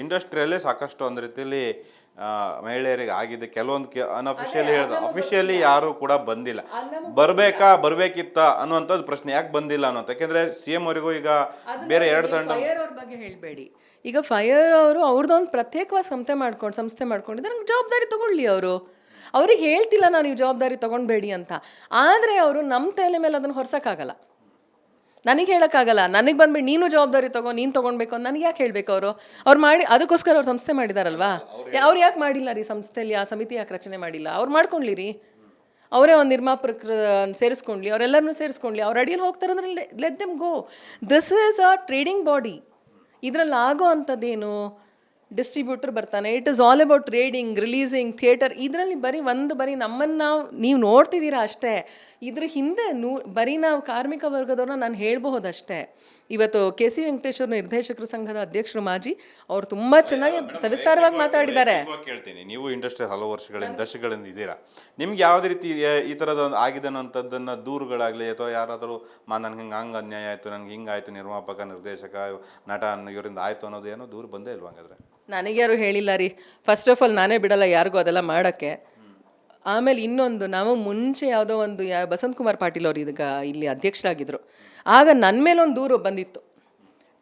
ಇಂಡಸ್ಟ್ರಿಯಲ್ಲೇ ಸಾಕಷ್ಟು ಒಂದು ರೀತಿಯಲ್ಲಿ ಮಹಿಳೆಯರಿಗೆ ಆಗಿದೆ. ಕೆಲವೊಂದು ಅನ್ಅಫಿಷಿಯಲಿ ಹೇಳಿದ ಅಫಿಷಿಯಲಿ ಯಾರು ಕೂಡ ಬಂದಿಲ್ಲ. ಬರ್ಬೇಕಾ ಬರ್ಬೇಕಿತ್ತ ಅನ್ನುವಂಥದ್ದು ಪ್ರಶ್ನೆ. ಯಾಕೆ ಬಂದಿಲ್ಲ ಅನ್ನೋದು ಯಾಕೆಂದ್ರೆ ಸಿ ಎಂ ಅವರಿಗೂ ಈಗ ಬೇರೆ ಎರಡು ತಂಡ ಫೈರ್ ಅವ್ರ ಬಗ್ಗೆ ಹೇಳಬೇಡಿ. ಈಗ ಫೈರ್ ಅವರು ಅವ್ರದ್ದೊಂದು ಪ್ರತ್ಯೇಕವಾಗಿ ಸಂಸ್ಥೆ ಮಾಡ್ಕೊಂಡು ಸಂಸ್ಥೆ ಮಾಡ್ಕೊಂಡಿದ್ರೆ ನಮ್ಗೆ ಜವಾಬ್ದಾರಿ ತಗೊಳ್ಳಿ ಅವರು. ಅವ್ರಿಗೆ ಹೇಳ್ತಿಲ್ಲ ನಾನು ನೀವು ಜವಾಬ್ದಾರಿ ತಗೊಳ್ಬೇಡಿ ಅಂತ. ಆದರೆ ಅವರು ನಮ್ಮ ತಲೆ ಮೇಲೆ ಅದನ್ನು ಹೊರ್ಸೋಕ್ಕಾಗಲ್ಲ. ನನಗೆ ಹೇಳೋಕ್ಕಾಗಲ್ಲ. ನನಗೆ ಬಂದ್ಬಿಟ್ಟು ನೀನು ಜವಾಬ್ದಾರಿ ತಗೋ, ನೀನು ತೊಗೊಳ್ಬೇಕು ಅಂತ ನನಗೆ ಯಾಕೆ ಹೇಳಬೇಕು ಅವರು? ಅವ್ರು ಮಾಡಿ, ಅದಕ್ಕೋಸ್ಕರ ಅವ್ರು ಸಂಸ್ಥೆ ಮಾಡಿದಾರಲ್ವಾ? ಅವ್ರು ಯಾಕೆ ಮಾಡಿಲ್ಲ ರೀ ಸಂಸ್ಥೆಯಲ್ಲಿ ಆ ಸಮಿತಿ ಯಾಕೆ ರಚನೆ ಮಾಡಿಲ್ಲ? ಅವ್ರು ಮಾಡ್ಕೊಳ್ಳಿ ರೀ. ಅವರೇ ಒಂದು ನಿರ್ಮಾಪಕರ ಸೇರಿಸ್ಕೊಂಡ್ಲಿ ಅವರೆಲ್ಲರನ್ನೂ ಸೇರಿಸ್ಕೊಂಡ್ಲಿ, ಅವ್ರ ಅಡಿಯಲ್ಲಿ ಹೋಗ್ತಾರೆ ಅಂದ್ರೆ let them go this is a trading body ಇದರಲ್ಲಿ ಆಗೋ ಅಂಥದ್ದೇನು ಡಿಸ್ಟ್ರಿಬ್ಯೂಟರ್ ಬರ್ತಾನೆ. It is all about raiding releasing theatre ಇದರಲ್ಲಿ ಬರೀ ಒಂದು ಬರೀ ನಮ್ಮನ್ನು ನಾವು ನೀವು ನೋಡ್ತಿದ್ದೀರಾ ಅಷ್ಟೇ. ಇದ್ರ ಹಿಂದೆ ನೂ ಬರೀ ನಾವು ಕಾರ್ಮಿಕ ವರ್ಗದವ್ರನ್ನ ನಾನು ಹೇಳ್ಬಹುದಷ್ಟೇ. ಇವತ್ತು ಕೆ ಸಿ ವೆಂಕಟೇಶ್ವರ ನಿರ್ದೇಶಕರ ಸಂಘದ ಅಧ್ಯಕ್ಷರು ಮಾಜಿ ಅವ್ರು ತುಂಬ ಚೆನ್ನಾಗಿ ಸವಿಸ್ತಾರವಾಗಿ ಮಾತಾಡಿದ್ದಾರೆ. ಕೇಳ್ತೀನಿ. ನೀವು ಇಂಡಸ್ಟ್ರಿ ಹಲವು ವರ್ಷಗಳಿಂದ ದಶಕಗಳಿಂದ ಇದ್ದೀರಾ. ನಿಮ್ಗೆ ಯಾವುದೇ ರೀತಿ ಈ ಥರದ ಒಂದು ಆಗಿದೆ ಅನ್ನೋಂಥದ್ದನ್ನ ದೂರುಗಳಾಗಲಿ ಅಥವಾ ಯಾರಾದರೂ ಮಾ ನನ್ಗೆ ಹಿಂಗೆ ಹಂಗೆ ಅನ್ಯಾಯ ಆಯಿತು ನನಗೆ ಹಿಂಗಾಯ್ತು ನಿರ್ಮಾಪಕ ನಿರ್ದೇಶಕ ನಟ ಅನ್ನೋ ಇವರಿಂದ ಆಯಿತು ಅನ್ನೋದು ಏನೋ ದೂರು ಬಂದೇ ಇಲ್ವಾ ಹಂಗಾದ್ರೆ? ನನಗೆ ಯಾರು ಹೇಳಿಲ್ಲ ರೀ. ಫಸ್ಟ್ ಆಫ್ ಆಲ್ ನಾನೇ ಬಿಡಲ್ಲ ಯಾರಿಗೂ ಅದೆಲ್ಲ ಮಾಡೋಕ್ಕೆ. ಆಮೇಲೆ ಇನ್ನೊಂದು, ನಾವು ಮುಂಚೆ ಯಾವುದೋ ಒಂದು ಯಾ, ಬಸಂತ್ ಕುಮಾರ್ ಪಾಟೀಲ್ ಅವರು ಇದೀಗ ಇಲ್ಲಿ ಅಧ್ಯಕ್ಷರಾಗಿದ್ದರು ಆಗ ನನ್ನ ಮೇಲೆ ಒಂದು ದೂರು ಬಂದಿತ್ತು.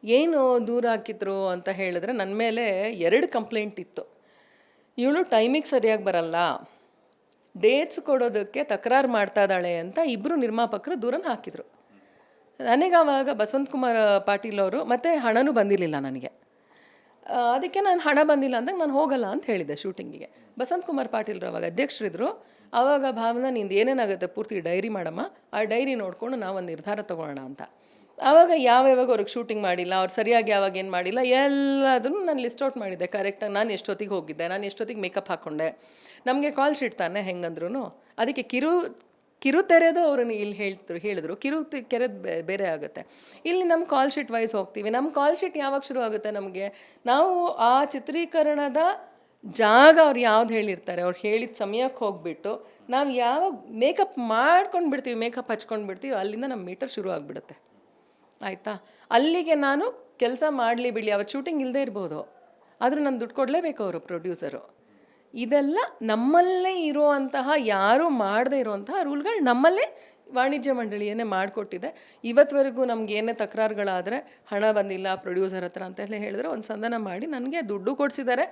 ಏನು ದೂರ ಹಾಕಿದ್ರು ಅಂತ ಹೇಳಿದ್ರೆ ನನ್ನ ಮೇಲೆ ಎರಡು ಕಂಪ್ಲೇಂಟ್ ಇತ್ತು. ಇವಳು ಟೈಮಿಗೆ ಸರಿಯಾಗಿ ಬರಲ್ಲ. ಡೇಟ್ಸ್ ಕೊಡೋದಕ್ಕೆ ತಕರಾರು ಮಾಡ್ತಾ ಇದ್ದಾಳೆ ಅಂತ ಇಬ್ಬರು ನಿರ್ಮಾಪಕರು ದೂರನ ಹಾಕಿದರು. ನನಗೆ ಆವಾಗ ಬಸವಂತ ಕುಮಾರ್ ಪಾಟೀಲ್ ಅವರು ಮತ್ತು ಹಣನೂ ಬಂದಿರಲಿಲ್ಲ ನನಗೆ. ಅದಕ್ಕೆ ನಾನು ಹಣ ಬಂದಿಲ್ಲ ಅಂದಾಗ ನಾನು ಹೋಗಲ್ಲ ಅಂತ ಹೇಳಿದ್ದೆ ಶೂಟಿಂಗಿಗೆ. ಬಸಂತ್ ಕುಮಾರ್ ಪಾಟೀಲ್ರು ಅವಾಗ ಅಧ್ಯಕ್ಷರಿದ್ದರು ಆವಾಗ ಭಾವನಾ, ನಿಂದು ಏನೇನಾಗುತ್ತೆ ಪೂರ್ತಿ ಡೈರಿ ಮಾಡಮ್ಮ. ಆ ಡೈರಿ ನೋಡಿಕೊಂಡು ಒಂದು ನಿರ್ಧಾರ ತೊಗೊಳೋಣ ಅಂತ. ಆವಾಗ ಯಾವ್ಯಾವಾಗ ಅವ್ರಿಗೆ ಶೂಟಿಂಗ್ ಮಾಡಿಲ್ಲ, ಅವ್ರು ಸರಿಯಾಗಿ ಯಾವಾಗ ಏನು ಮಾಡಿಲ್ಲ ಎಲ್ಲದನ್ನು ನಾನು ಲಿಸ್ಟ್ ಔಟ್ ಮಾಡಿದ್ದೆ. ಕರೆಕ್ಟಾಗಿ ನಾನು ಎಷ್ಟೊತ್ತಿಗೆ ಹೋಗಿದ್ದೆ, ನಾನು ಎಷ್ಟೊತ್ತಿಗೆ ಮೇಕಪ್ ಹಾಕ್ಕೊಂಡೆ ನಮಗೆ ಕಾಲ್ ಶೀಟ್ ತಾನೆ ಹೆಂಗಂದ್ರೂ ಅದಕ್ಕೆ ಕಿರು ಕಿರು ತೆರೆದು ಅವ್ರನ್ನ ಇಲ್ಲಿ ಹೇಳ್ತರು ಹೇಳಿದ್ರು. ಕಿರು ಕೆರೆದು ಬೇರೆ ಆಗುತ್ತೆ. ಇಲ್ಲಿ ನಮ್ಮ ಕಾಲ್ ಶೀಟ್ ವೈಸ್ ಹೋಗ್ತೀವಿ. ನಮ್ಮ ಕಾಲ್ ಶೀಟ್ ಯಾವಾಗ ಶುರು ಆಗುತ್ತೆ ನಮಗೆ? ನಾವು ಆ ಚಿತ್ರೀಕರಣದ ಜಾಗ ಅವ್ರು ಯಾವ್ದು ಹೇಳಿರ್ತಾರೆ, ಅವ್ರು ಹೇಳಿದ ಸಮಯಕ್ಕೆ ಹೋಗ್ಬಿಟ್ಟು ನಾವು ಯಾವಾಗ ಮೇಕಪ್ ಮಾಡ್ಕೊಂಡು ಬಿಡ್ತೀವಿ ಮೇಕಪ್ ಹಚ್ಕೊಂಡು ಬಿಡ್ತೀವಿ, ಅಲ್ಲಿಂದ ನಮ್ಮ ಮೀಟರ್ ಶುರು ಆಗಿಬಿಡುತ್ತೆ. ಆಯಿತಾ? ಅಲ್ಲಿಗೆ ನಾನು ಕೆಲಸ ಮಾಡಲಿ ಬಿಡಲಿ ಅವತ್ತು ಶೂಟಿಂಗ್ ಇಲ್ಲದೆ ಇರ್ಬೋದು. ಆದರೂ ನಾನು ದುಡ್ಡು ಕೊಡಲೇಬೇಕು ಅವರು ಪ್ರೊಡ್ಯೂಸರು ಇದೆಲ್ಲ ನಮ್ಮಲ್ಲೇ ಇರುವಂತಹ ಯಾರೂ ಮಾಡದೇ ಇರುವಂತಹ ರೂಲ್ಗಳು ನಮ್ಮಲ್ಲೇ ವಾಣಿಜ್ಯ ಮಂಡಳಿಯನ್ನೇ ಮಾಡಿಕೊಟ್ಟಿದೆ. ಇವತ್ತುವರೆಗೂ ನಮ್ಗೆ ಏನೇ ತಕರಾರುಗಳಾದರೆ ಹಣ ಬಂದಿಲ್ಲ ಪ್ರೊಡ್ಯೂಸರ್ ಹತ್ರ ಅಂತ ಹೇಳಿ ಹೇಳಿದ್ರೆ ಒಂದು ಸಂಧಾನ ಮಾಡಿ ನನಗೆ ದುಡ್ಡು ಕೊಡಿಸಿದ್ದಾರೆ.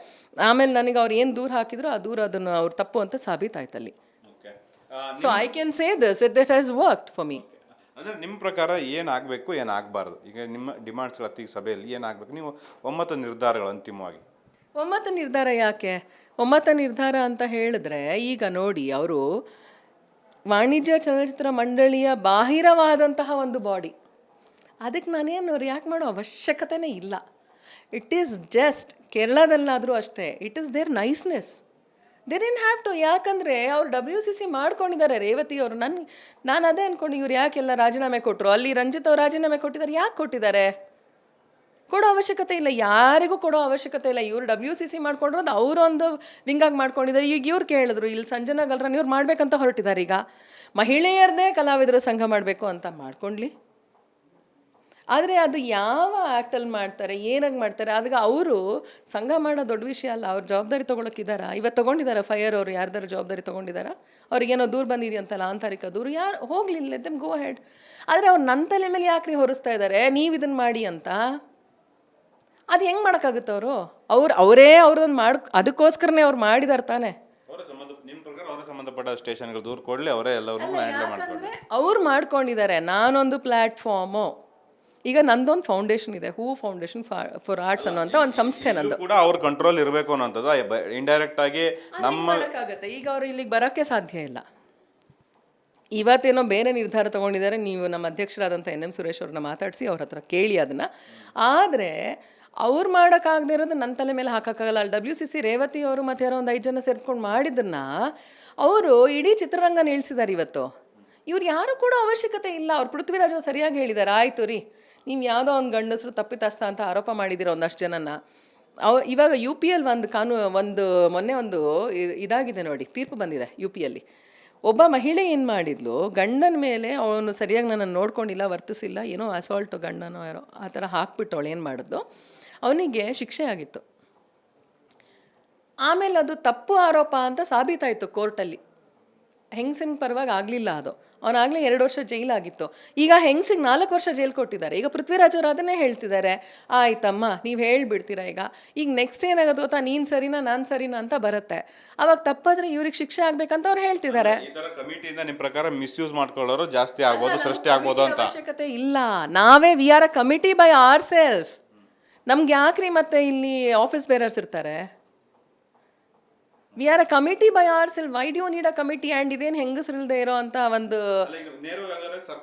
ಆಮೇಲೆ ನನಗೆ ಅವ್ರು ಏನು ದೂರ ಹಾಕಿದ್ರು ಆ ದೂರ ಅದನ್ನು ಅವ್ರು ತಪ್ಪು ಅಂತ ಸಾಬೀತಾಯ್ತಲ್ಲಿ so I can say this it it has worked for me ಅಂದರೆ ನಿಮ್ಮ ಪ್ರಕಾರ ಏನಾಗಬೇಕು ಏನಾಗಬಾರ್ದು ಈಗ ನಿಮ್ಮ ಡಿಮಾಂಡ್ಸ್ಗಳ ಸಭೆಯಲ್ಲಿ ಏನಾಗಬೇಕು ನೀವು ಒಮ್ಮತ ನಿರ್ಧಾರಗಳು ಅಂತಿಮವಾಗಿ. ಒಮ್ಮತ ನಿರ್ಧಾರ ಯಾಕೆ? ಒಮ್ಮತ ನಿರ್ಧಾರ ಅಂತ ಹೇಳಿದ್ರೆ, ಈಗ ನೋಡಿ ಅವರು ವಾಣಿಜ್ಯ ಚಲನಚಿತ್ರ ಮಂಡಳಿಯ ಬಾಹಿರವಾದಂತಹ ಒಂದು ಬಾಡಿ ಅದಕ್ಕೆ ನಾನೇನು ರಿಯಾಕ್ಟ್ ಮಾಡೋ ಅವಶ್ಯಕತೆನೇ ಇಲ್ಲ. ಇಟ್ ಈಸ್ ಜಸ್ಟ್ ಕೇರಳದಲ್ಲಾದರೂ ಅಷ್ಟೇ it is there niceness there in have to ಯಾಕಂದರೆ ಅವ್ರು ಡಬ್ಲ್ಯೂ ಸಿ ಸಿ ಮಾಡ್ಕೊಂಡಿದ್ದಾರೆ ರೇವತಿ ಅವರು. ನನ್ನ ನಾನು ಅದೇ ಅಂದ್ಕೊಂಡು ಇವ್ರು ಯಾಕೆಲ್ಲ ರಾಜೀನಾಮೆ ಕೊಟ್ಟರು ಅಲ್ಲಿ ರಂಜಿತ್ ಅವ್ರು ರಾಜೀನಾಮೆ ಕೊಟ್ಟಿದ್ದಾರೆ, ಯಾಕೆ ಕೊಟ್ಟಿದ್ದಾರೆ? ಕೊಡೋ ಅವಶ್ಯಕತೆ ಇಲ್ಲ, ಯಾರಿಗೂ ಕೊಡೋ ಅವಶ್ಯಕತೆ ಇಲ್ಲ. ಇವ್ರು ಡಬ್ಲ್ಯೂ ಸಿ ಸಿ ಮಾಡ್ಕೊಂಡಿರೋದು ಅವರೊಂದು ವಿಂಗಾಗಿ ಮಾಡ್ಕೊಂಡಿದ್ದಾರೆ. ಈಗ ಇವ್ರು ಕೇಳಿದ್ರು, ಇಲ್ಲಿ ಸಂಜನಾ ಗಲ್ರನ್ ಇವ್ರು ಮಾಡ್ಬೇಕಂತ ಹೊರಟಿದ್ದಾರೆ ಈಗ. ಮಹಿಳೆಯರದೇ ಕಲಾವಿದರ ಸಂಘ ಮಾಡಬೇಕು ಅಂತ ಮಾಡ್ಕೊಂಡ್ಲಿ. ಆದರೆ ಅದು ಯಾವ ಆ್ಯಕ್ಟಲ್ಲಿ ಮಾಡ್ತಾರೆ, ಏನಾಗಿ ಮಾಡ್ತಾರೆ ಅದಕ್ಕೆ ಅವರು ಸಂಘ ಮಾಡೋ ದೊಡ್ಡ ವಿಷಯ ಅಲ್ಲ. ಅವ್ರ ಜವಾಬ್ದಾರಿ ತೊಗೊಳಕ್ಕಿದ್ದಾರಾ ಇವತ್ತು ತೊಗೊಂಡಿದ್ದಾರೆ ಫೈರ್ ಅವರು? ಯಾರ್ದಾರು ಜವಾಬ್ದಾರಿ ತೊಗೊಂಡಿದ್ದಾರಾ? ಅವ್ರಿಗೇನೋ ದೂರ ಬಂದಿದೆಯಂತಲ್ಲ ಆಂತರಿಕ ದೂರು? ಯಾರು ಹೋಗಲಿಲ್ಲ ದೆಮ್ ಗೋ ಹೆಡ್ ಆದರೆ ಅವ್ರು ನನ್ನ ತಲೆ ಮೇಲೆ ಯಾಕ್ರಿ ಹೊರಿಸ್ತಾ ಇದ್ದಾರೆ ನೀವು ಇದನ್ನು ಮಾಡಿ ಅಂತ. ಅದು ಹೆಂಗೆ ಮಾಡೋಕ್ಕಾಗುತ್ತೆ ಅವರು? ಅವ್ರು ಅವರೇ ಅವ್ರನ್ನ ಮಾಡ್ ಅದಕ್ಕೋಸ್ಕರನೇ ಅವ್ರು ಮಾಡಿದಾರೆ ತಾನೇ. ಸಂಬಂಧಪಟ್ಟ ಸ್ಟೇಷನ್ಗಳು ದೂರ ಕೊಡಲಿ ಅವರೇ ಹ್ಯಾಂಡಲ್ ಅವ್ರು ಮಾಡ್ಕೊಂಡಿದ್ದಾರೆ ನಾನೊಂದು ಪ್ಲ್ಯಾಟ್ಫಾರ್ಮು ಈಗ ನಂದೊಂದು ಫೌಂಡೇಶನ್ ಇದೆ. ಹೂ ಫೌಂಡೇಶನ್ ಫಾರ್ ಆರ್ಟ್ಸ್ ಅನ್ನೋಂಥ ಒಂದು ಸಂಸ್ಥೆ ನಂದು. ಕೂಡ ಅವ್ರ ಕಂಟ್ರೋಲ್ ಇರಬೇಕು ಅನ್ನೋಂಥದ್ದು ಇಂಡೈರೆಕ್ಟ್ ಆಗಿ ನಮ್ಮ ಈಗ ಅವ್ರು ಇಲ್ಲಿಗೆ ಬರೋಕ್ಕೆ ಸಾಧ್ಯ ಇಲ್ಲ. ಇವತ್ತೇನೋ ಬೇರೆ ನಿರ್ಧಾರ ತಗೊಂಡಿದ್ದಾರೆ ನೀವು ನಮ್ಮ ಅಧ್ಯಕ್ಷರಾದಂಥ ಎನ್ ಎಂ ಸುರೇಶ್ ಅವ್ರನ್ನ ಮಾತಾಡಿಸಿ ಅವ್ರ ಹತ್ರ ಕೇಳಿ ಅದನ್ನು. ಆದರೆ ಅವ್ರು ಮಾಡೋಕ್ಕಾಗದೇ ಇರೋದು ನನ್ನ ತಲೆ ಮೇಲೆ ಹಾಕೋಕ್ಕಾಗಲ್ಲ. ಅಲ್ಲಿ ಡಬ್ಲ್ಯೂ ಸಿ ಸಿ ರೇವತಿ ಅವರು ಮತ್ತು ಯಾರೋ ಒಂದು ಐದು ಜನ ಸೇರ್ಕೊಂಡು ಮಾಡಿದ್ರನ್ನ ಅವರು ಇಡೀ ಚಿತ್ರರಂಗ ನಿಲ್ಲಿಸಿದ್ದಾರೆ ಇವತ್ತು. ಇವ್ರು ಯಾರು ಕೂಡ ಅವಶ್ಯಕತೆ ಇಲ್ಲ. ಅವ್ರು ಪೃಥ್ವಿರಾಜ್ ಸರಿಯಾಗಿ ಹೇಳಿದ್ದಾರೆ ಆಯಿತು ರೀ, ನೀವು ಯಾವುದೋ ಒಂದು ಗಂಡಸರು ತಪ್ಪಿತಸ್ಥ ಅಂತ ಆರೋಪ ಮಾಡಿದ್ದೀರ ಒಂದಷ್ಟು ಜನನ ಅವ ಇವಾಗ ಯು ಪಿ ಎಲ್ ಒಂದು ಕಾನೂ, ಒಂದು ಮೊನ್ನೆ ಒಂದು ಇದಾಗಿದೆ ನೋಡಿ, ತೀರ್ಪು ಬಂದಿದೆ ಯು ಪಿ ಎಲ್ಲಿ ಒಬ್ಬ ಮಹಿಳೆ ಏನು ಮಾಡಿದ್ಲು, ಗಂಡನ ಮೇಲೆ ಅವನು ಸರಿಯಾಗಿ ನನ್ನನ್ನು ನೋಡ್ಕೊಂಡಿಲ್ಲ, ವರ್ತಿಸಿಲ್ಲ, ಏನೋ ಅಸಾಲ್ಟು ಗಂಡನೋ ಯಾರೋ ಆ ಥರ ಹಾಕ್ಬಿಟ್ಟು ಅವಳು ಏನು ಮಾಡಿದ್ಲು. ಅವನಿಗೆ ಶಿಕ್ಷೆ ಆಗಿತ್ತು. ಆಮೇಲೆ ಅದು ತಪ್ಪು ಆರೋಪ ಅಂತ ಸಾಬೀತಾಯಿತು ಕೋರ್ಟಲ್ಲಿ. ಹೆಂಗ್ಸಿನ ಪರವಾಗಿ ಆಗಲಿಲ್ಲ ಅದು. ಅವನಾಗಲೇ ಎರಡು ವರ್ಷ ಜೈಲಾಗಿತ್ತು ಈಗ ಹೆಂಗ್ಸಿಗೆ ನಾಲ್ಕು ವರ್ಷ ಜೈಲು ಕೊಟ್ಟಿದ್ದಾರೆ. ಈಗ ಪೃಥ್ವಿರಾಜ್ ಅವರು ಅದನ್ನೇ ಹೇಳ್ತಿದ್ದಾರೆ. ಆಯ್ತಮ್ಮ ನೀವು ಹೇಳ್ಬಿಡ್ತೀರಾ ಈಗ? ಈಗ ನೆಕ್ಸ್ಟ್ ಏನಾಗುತ್ತೆ ಗೊತ್ತಾ ನೀನು ಸರಿನಾ ನಾನು ಸರಿನಾ ಅಂತ ಬರುತ್ತೆ. ಅವಾಗ ತಪ್ಪಾದ್ರೆ ಇವ್ರಿಗೆ ಶಿಕ್ಷೆ ಆಗ್ಬೇಕಂತ ಅವ್ರು ಹೇಳ್ತಿದ್ದಾರೆ. ಕಮಿಟಿಯಿಂದ ನಿಮ್ಮ ಪ್ರಕಾರ ಮಿಸ್ಯೂಸ್ ಮಾಡ್ಕೊಳ್ಳೋರು ಜಾಸ್ತಿ ಆಗ್ಬೋದು ಸೃಷ್ಟಿ ಆಗ್ಬೋದು ಅಂತ. ಅವಶ್ಯಕತೆ ಇಲ್ಲ. ನಾವೇ we are a committee by our self ನಮ್ಗೆ ಯಾಕ್ರಿ ಮತ್ತೆ ಇಲ್ಲಿ ಆಫೀಸ್ ಬೇರರ್ಸ್ ಇರ್ತಾರೆ? We are a committee by ourselves why do need a committee and ಇದೇನು ಹೆಂಗಸರಿಲ್ದೇ ಇರೋ ಅಂತ ಒಂದು